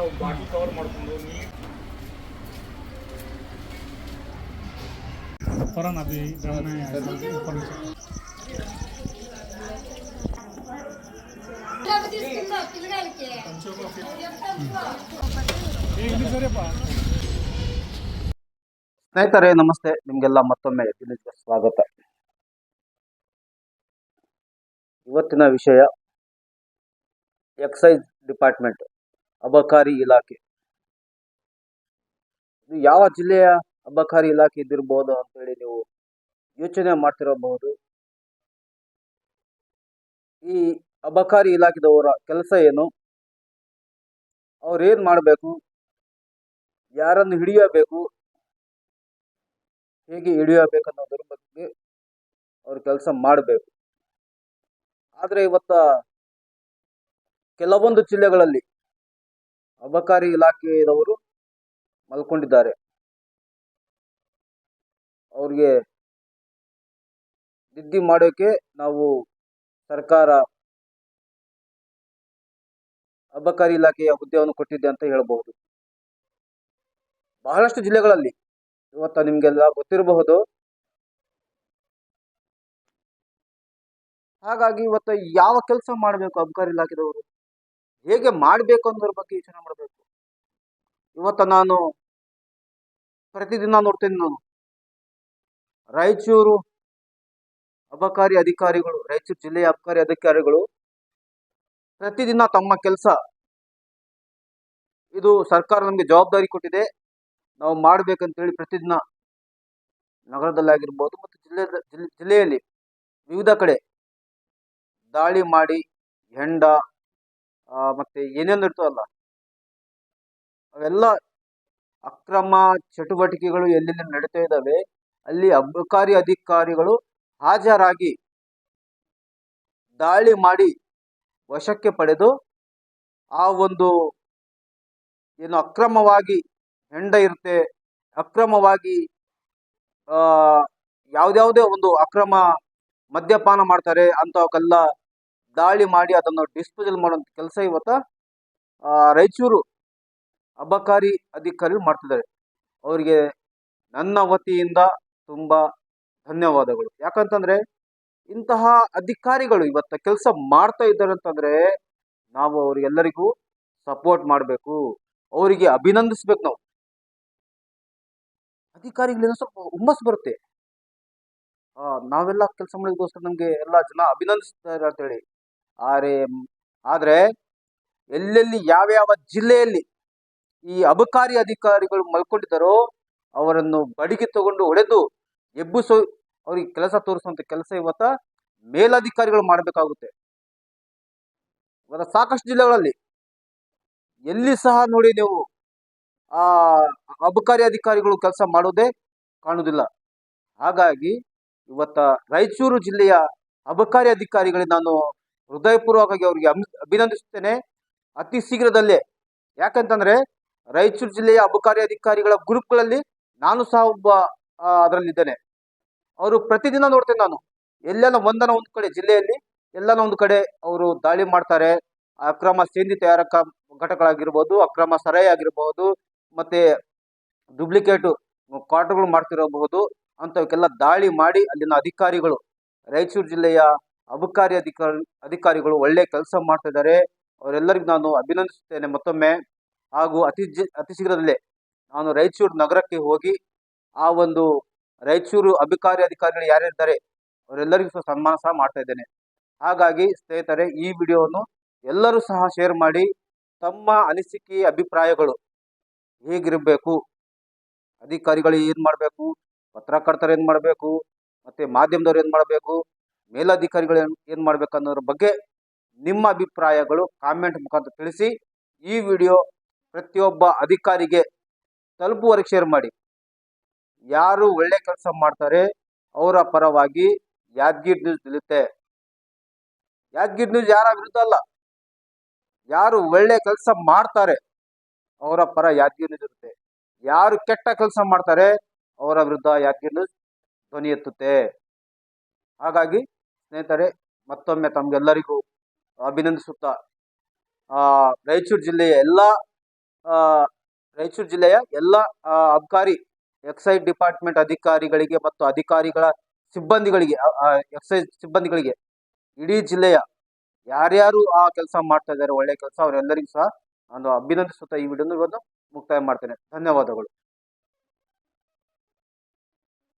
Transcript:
ನಾವು bottle cover ಮಾಡಿಕೊಂಡು ಸ್ನೇಹಿತರೆ ನಮಸ್ತೆ. ನಿಮಗೆಲ್ಲ ಮತ್ತೊಮ್ಮೆ ಇಲ್ಲಿಗೆ ಸ್ವಾಗತ. ಇವತ್ತಿನ ವಿಷಯ ಎಕ್ಸೈಸ್ ಡಿಪಾರ್ಟ್ಮೆಂಟ್. ಅಬಕಾರಿ ಇಲಾಖೆ. ಯಾವ ಜಿಲ್ಲೆಯ ಅಬಕಾರಿ ಇಲಾಖೆ ಇದ್ದಿರಬಹುದು ಅಂತೇಳಿ ನೀವು ಯೋಚನೆ ಮಾಡ್ತಿರಬಹುದು. ಈ ಅಬಕಾರಿ ಇಲಾಖೆದವರ ಕೆಲಸ ಏನು? ಅವ್ರೇನು ಮಾಡಬೇಕು? ಯಾರನ್ನು ಹಿಡಿಯಬೇಕು? ಹೇಗೆ ಹಿಡಿಯಬೇಕು ಅನ್ನೋದ್ರ ಬಗ್ಗೆ ಅವ್ರು ಕೆಲಸ ಮಾಡಬೇಕು. ಆದರೆ ಇವತ್ತ ಕೆಲವೊಂದು ಜಿಲ್ಲೆಗಳಲ್ಲಿ ಅಬಕಾರಿ ಇಲಾಖೆಯವರು ಮಲ್ಕೊಂಡಿದ್ದಾರೆ. ಅವ್ರಿಗೆ ನಿದ್ದೆ ಮಾಡೋಕೆ ನಾವು ಸರ್ಕಾರ ಅಬಕಾರಿ ಇಲಾಖೆಯ ಹುದ್ದೆಯನ್ನು ಕೊಟ್ಟಿದೆ ಅಂತ ಹೇಳಬಹುದು. ಬಹಳಷ್ಟು ಜಿಲ್ಲೆಗಳಲ್ಲಿ ಇವತ್ತು ನಿಮ್ಗೆಲ್ಲ ಗೊತ್ತಿರಬಹುದು. ಹಾಗಾಗಿ ಇವತ್ತು ಯಾವ ಕೆಲಸ ಮಾಡಬೇಕು ಅಬಕಾರಿ ಇಲಾಖೆದವರು? ಹೇಗೆ ಮಾಡಬೇಕು ಅನ್ನೋದ್ರ ಬಗ್ಗೆ ಯೋಚನೆ ಮಾಡಬೇಕು. ಇವತ್ತ ನಾನು ಪ್ರತಿದಿನ ನೋಡ್ತೇನೆ ನಾನು. ರಾಯಚೂರು ಅಬಕಾರಿ ಅಧಿಕಾರಿಗಳು, ರಾಯಚೂರು ಜಿಲ್ಲೆಯ ಅಬಕಾರಿ ಅಧಿಕಾರಿಗಳು ಪ್ರತಿದಿನ ತಮ್ಮ ಕೆಲಸ. ಇದು ಸರ್ಕಾರ ನಮಗೆ ಜವಾಬ್ದಾರಿ ಕೊಟ್ಟಿದೆ. ನಾವು ಮಾಡ್ಬೇಕಂತೇಳಿ ಪ್ರತಿದಿನ ನಗರದಲ್ಲಾಗಿರ್ಬೋದು ಮತ್ತು ಜಿಲ್ಲೆ, ಜಿಲ್ಲೆಯಲ್ಲಿ ವಿವಿಧ ಕಡೆ ದಾಳಿ ಮಾಡಿ, ಹೆಂಡ ಮತ್ತೆ ಏನೇನು ಇರ್ತವಲ್ಲ? ಅವೆಲ್ಲ ಅಕ್ರಮ ಚಟುವಟಿಕೆಗಳು ಎಲ್ಲೆಲ್ಲಿ ನಡೀತಾ ಇದ್ದಾವೆ, ಅಲ್ಲಿ ಅಬಕಾರಿ ಅಧಿಕಾರಿಗಳು ಹಾಜರಾಗಿ ದಾಳಿ ಮಾಡಿ ವಶಕ್ಕೆ ಪಡೆದು ಆ ಒಂದು ಏನು ಅಕ್ರಮವಾಗಿ ಹೆಂಡ ಇರುತ್ತೆ, ಅಕ್ರಮವಾಗಿ ಯಾವ್ದ್ಯಾವುದೇ ಒಂದು ಅಕ್ರಮ ಮದ್ಯಪಾನ ಮಾಡ್ತಾರೆ ಅಂಥವಕ್ಕೆಲ್ಲ ದಾಳಿ ಮಾಡಿ ಅದನ್ನು ಡಿಸ್ಪೋಸಲ್ ಮಾಡುವಂಥ ಕೆಲಸ ಇವತ್ತು ರಾಯಚೂರು ಅಬಕಾರಿ ಅಧಿಕಾರಿಗಳು ಮಾಡ್ತಿದ್ದಾರೆ. ಅವರಿಗೆ ನನ್ನ ವತಿಯಿಂದ ತುಂಬ ಧನ್ಯವಾದಗಳು. ಯಾಕಂತಂದ್ರೆ ಇಂತಹ ಅಧಿಕಾರಿಗಳು ಇವತ್ತು ಕೆಲಸ ಮಾಡ್ತಾ ಇದ್ದಾರೆ ಅಂತಂದ್ರೆ ನಾವು ಅವರಿಗೆಲ್ಲರಿಗೂ ಸಪೋರ್ಟ್ ಮಾಡಬೇಕು. ಅವರಿಗೆ ಅಭಿನಂದಿಸ್ಬೇಕು ನಾವು. ಅಧಿಕಾರಿಗಳಿಂದ ಸ್ವಲ್ಪ ಹುಮ್ಮಸ್ ಬರುತ್ತೆ. ನಾವೆಲ್ಲ ಕೆಲಸ ಮಾಡೋದಕ್ಕೋಸ್ಕರ ನಮಗೆ ಎಲ್ಲ ಜನ ಅಭಿನಂದಿಸ್ತಾರೆ ಅಂತೇಳಿ. ಆರೆ, ಆದರೆ ಎಲ್ಲೆಲ್ಲಿ ಯಾವ್ಯಾವ ಜಿಲ್ಲೆಯಲ್ಲಿ ಈ ಅಬಕಾರಿ ಅಧಿಕಾರಿಗಳು ಮಲ್ಕೊಂಡಿದ್ದಾರೋ ಅವರನ್ನು ಬಡಿಗೆ ತಗೊಂಡು ಹೊಡೆದು ಎಬ್ಬಿಸೋ ಅವ್ರಿಗೆ ಕೆಲಸ ತೋರಿಸುವಂಥ ಕೆಲಸ ಇವತ್ತ ಮೇಲಧಿಕಾರಿಗಳು ಮಾಡಬೇಕಾಗುತ್ತೆ. ಇವತ್ತ ಸಾಕಷ್ಟು ಜಿಲ್ಲೆಗಳಲ್ಲಿ ಎಲ್ಲಿ ಸಹ ನೋಡಿ ನೀವು ಆ ಅಬಕಾರಿ ಅಧಿಕಾರಿಗಳು ಕೆಲಸ ಮಾಡೋದೇ ಕಾಣುವುದಿಲ್ಲ. ಹಾಗಾಗಿ ಇವತ್ತ ರಾಯಚೂರು ಜಿಲ್ಲೆಯ ಅಬಕಾರಿ ಅಧಿಕಾರಿಗಳಿಗೆ ನಾನು ಹೃದಯಪೂರ್ವಕವಾಗಿ ಅವರಿಗೆ ಅಭಿ- ಅಭಿನಂದಿಸುತ್ತೇನೆ. ಅತಿ ಶೀಘ್ರದಲ್ಲೇ. ಯಾಕಂತಂದ್ರೆ, ರಾಯಚೂರು ಜಿಲ್ಲೆಯ ಅಬಕಾರಿ ಅಧಿಕಾರಿಗಳ ಗ್ರೂಪ್ಗಳಲ್ಲಿ ನಾನು ಸಹ ಒಬ್ಬ ಅದರಲ್ಲಿದ್ದೇನೆ. ಅವರು ಪ್ರತಿದಿನ ನೋಡ್ತೇನೆ ನಾನು. ಎಲ್ಲೆಲ್ಲ ಒಂದನ ಒಂದು ಕಡೆ ಜಿಲ್ಲೆಯಲ್ಲಿ, ಎಲ್ಲನ ಒಂದು ಕಡೆ ಅವರು ದಾಳಿ ಮಾಡ್ತಾರೆ. ಅಕ್ರಮ ಸೇಂದಿ ತಯಾರಕ ಘಟಕಗಳಾಗಿರ್ಬೋದು, ಅಕ್ರಮ ಸರಾಯಿ ಆಗಿರಬಹುದು ಮತ್ತೆ ಡುಪ್ಲಿಕೇಟು ಕ್ವಾರ್ಟರ್ಗಳು ಮಾಡ್ತಿರಬಹುದು, ಅಂಥವಕ್ಕೆಲ್ಲ ದಾಳಿ ಮಾಡಿ ಅಲ್ಲಿನ ಅಧಿಕಾರಿಗಳು ರಾಯಚೂರು ಜಿಲ್ಲೆಯ ಅಬಕಾರಿ ಅಧಿಕಾರಿ, ಅಧಿಕಾರಿಗಳು ಒಳ್ಳೆ ಕೆಲಸ ಮಾಡ್ತಿದ್ದಾರೆ. ಅವರೆಲ್ಲರಿಗೂ ನಾನು ಅಭಿನಂದಿಸುತ್ತೇನೆ ಮತ್ತೊಮ್ಮೆ. ಹಾಗೂ ಅತಿ ಅತಿ ಶೀಘ್ರದಲ್ಲೇ ನಾನು ರಾಯಚೂರು ನಗರಕ್ಕೆ ಹೋಗಿ ಆ ಒಂದು ರಾಯಚೂರು ಅಬಕಾರಿ ಅಧಿಕಾರಿಗಳು ಯಾರಿದ್ದಾರೆ ಅವರೆಲ್ಲರಿಗೂ ಸಹ ಸನ್ಮಾನ ಸಹ ಮಾಡ್ತಾ ಇದ್ದೇನೆ. ಹಾಗಾಗಿ ಸ್ನೇಹಿತರೆ, ಈ ವಿಡಿಯೋವನ್ನು ಎಲ್ಲರೂ ಸಹ ಶೇರ್ ಮಾಡಿ. ತಮ್ಮ ಅನಿಸಿಕೆ, ಅಭಿಪ್ರಾಯಗಳು ಹೇಗಿರಬೇಕು? ಅಧಿಕಾರಿಗಳು ಏನು ಮಾಡಬೇಕು? ಪತ್ರಕರ್ತರು ಏನು ಮಾಡಬೇಕು? ಮತ್ತು ಮಾಧ್ಯಮದವ್ರು ಏನು ಮಾಡಬೇಕು? ಮೇಲಧಿಕಾರಿಗಳು ಏನು ಏನು ಮಾಡಬೇಕು ಅನ್ನೋದ್ರ ಬಗ್ಗೆ ನಿಮ್ಮ ಅಭಿಪ್ರಾಯಗಳು ಕಾಮೆಂಟ್ ಮುಖಾಂತರ ತಿಳಿಸಿ. ಈ ವಿಡಿಯೋ ಪ್ರತಿಯೊಬ್ಬ ಅಧಿಕಾರಿಗೆ ತಲುಪುವರೆಗೆ ಶೇರ್ ಮಾಡಿ. ಯಾರು ಒಳ್ಳೆ ಕೆಲಸ ಮಾಡ್ತಾರೆ, ಅವರ ಪರವಾಗಿ ಯಾದಗಿರಿ ನ್ಯೂಸ್ ನಿಲ್ಲುತ್ತೆ. ಯಾದಗಿರಿ ನ್ಯೂಸ್ ಯಾರ ವಿರುದ್ಧ ಅಲ್ಲ. ಯಾರು ಒಳ್ಳೆ ಕೆಲಸ ಮಾಡ್ತಾರೆ, ಅವರ ಪರ ಯಾದಗಿರಿ ನ್ಯೂಸ್ ಇರುತ್ತೆ. ಯಾರು ಕೆಟ್ಟ ಕೆಲಸ ಮಾಡ್ತಾರೆ, ಅವರ ವಿರುದ್ಧ ಯಾದಗಿರಿ ನ್ಯೂಸ್ ಧ್ವನಿ ಎತ್ತುತ್ತೆ. ಹಾಗಾಗಿ ಸ್ನೇಹಿತರೆ, ಮತ್ತೊಮ್ಮೆ ತಮಗೆಲ್ಲರಿಗೂ ಅಭಿನಂದಿಸುತ್ತಾ ರಾಯಚೂರು ಜಿಲ್ಲೆಯ ಎಲ್ಲ ರಾಯಚೂರು ಜಿಲ್ಲೆಯ ಎಲ್ಲ ಅಬಕಾರಿ ಎಕ್ಸೈಸ್ ಡಿಪಾರ್ಟ್ಮೆಂಟ್ ಅಧಿಕಾರಿಗಳಿಗೆ ಮತ್ತು ಅಧಿಕಾರಿಗಳ ಸಿಬ್ಬಂದಿಗಳಿಗೆ ಎಕ್ಸೈಸ್ ಸಿಬ್ಬಂದಿಗಳಿಗೆ, ಇಡೀ ಜಿಲ್ಲೆಯ ಯಾರ್ಯಾರು ಆ ಕೆಲಸ ಮಾಡ್ತಾ ಇದ್ದಾರೆ, ಒಳ್ಳೆ ಕೆಲಸ, ಅವರೆಲ್ಲರಿಗೂ ಸಹ ನಾನು ಅಭಿನಂದಿಸುತ್ತಾ ಈ ವಿಡಿಯೋನ ಇವತ್ತು ಮುಕ್ತಾಯ ಮಾಡ್ತೇನೆ. ಧನ್ಯವಾದಗಳು.